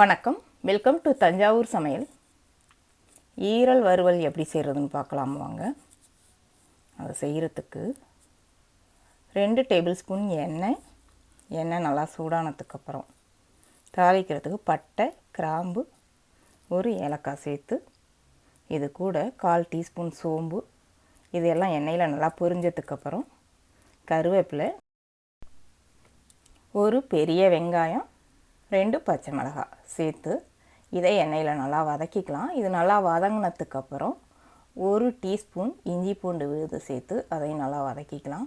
வணக்கம். Welcome to Thanjavur சமையல். ஈரல் வறுவல் எப்படி செய்கிறதுன்னு பார்க்கலாம் வாங்க. அதை செய்கிறதுக்கு ரெண்டு டேபிள் ஸ்பூன் எண்ணெய். எண்ணெய் நல்லா சூடானதுக்கப்புறம் தாளிக்கிறதுக்கு பட்டை கிராம்பு ஒரு ஏலக்காய் சேர்த்து இது கூட கால் டீஸ்பூன் சோம்பு. இதெல்லாம் எண்ணெயில் நல்லா பொரிஞ்சதுக்கப்புறம் கருவேப்பிலை ஒரு பெரிய வெங்காயம் ரெண்டு பச்சை மிளகாய் சேர்த்து இதை எண்ணெயில் நல்லா வதக்கிக்கலாம். இது நல்லா வதங்கினதுக்கப்புறம் ஒரு டீஸ்பூன் இஞ்சி பூண்டு விழுது சேர்த்து அதையும் நல்லா வதக்கிக்கலாம்.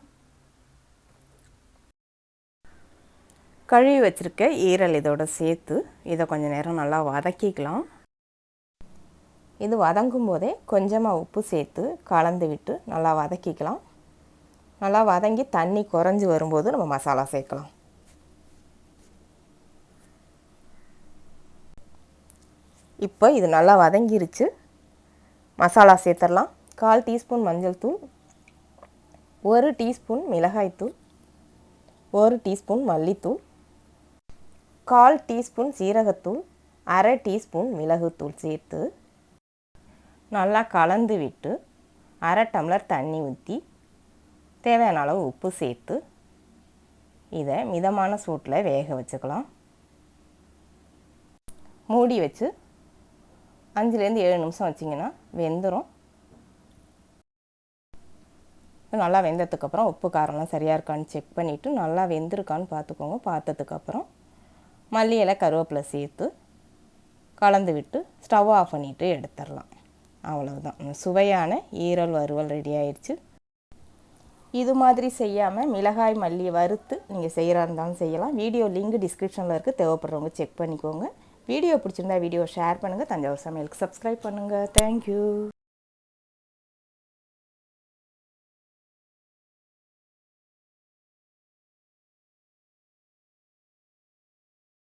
கழுவி வச்சுருக்க ஈரல் இதோட சேர்த்து இதை கொஞ்சம் நேரம் நல்லா வதக்கிக்கலாம். இது வதங்கும் போதே கொஞ்சமாக உப்பு சேர்த்து கலந்து விட்டு நல்லா வதக்கிக்கலாம். நல்லா வதங்கி தண்ணி குறைஞ்சி வரும்போது நம்ம மசாலா சேர்க்கலாம். இப்போ இது நல்லா வதங்கிருச்சு. மசாலா சேர்த்துடலாம். கால் டீஸ்பூன் மஞ்சள் தூள். ஒரு டீஸ்பூன் மிளகாய்த்தூள் ஒரு டீஸ்பூன் மல்லித்தூள். கால் டீஸ்பூன் சீரகத்தூள். அரை டீஸ்பூன் மிளகுத்தூள் சேர்த்து நல்லா கலந்து விட்டு அரை டம்ளர் தண்ணி ஊற்றி தேவையான அளவு உப்பு சேர்த்து இதை மிதமான சூட்டில் வேக வச்சுக்கலாம். மூடி வச்சு அஞ்சுலேருந்து ஏழு நிமிஷம் வச்சிங்கன்னா வெந்துடும் நல்லா வெந்ததுக்கப்புறம் உப்பு காரம்லாம் சரியாக இருக்கான்னு செக் பண்ணிவிட்டு நல்லா வெந்திருக்கான்னு பார்த்துக்கோங்க. பார்த்ததுக்கப்புறம் மல்லி இலை கருவேப்பிலை சேர்த்து கலந்து விட்டு ஸ்டவ் ஆஃப் பண்ணிவிட்டு எடுத்துடலாம். அவ்வளவுதான். சுவையான ஈரல் வறுவல் ரெடி ஆயிடுச்சு. இது மாதிரி செய்யாமல் மிளகாய் மல்லி வறுத்து நீங்கள் செய்கிறா இருந்தாலும் செய்யலாம். வீடியோ லிங்க் டிஸ்கிரிப்ஷனில் இருக்குது தேவைப்படுறவங்க செக் பண்ணிக்கோங்க. வீடியோ பிடிச்சிருந்தா வீடியோ ஷேர் பண்ணுங்கள் தஞ்சாவூர் சமையலுக்கு சப்ஸ்கிரைப் பண்ணுங்கள் தேங்க்யூ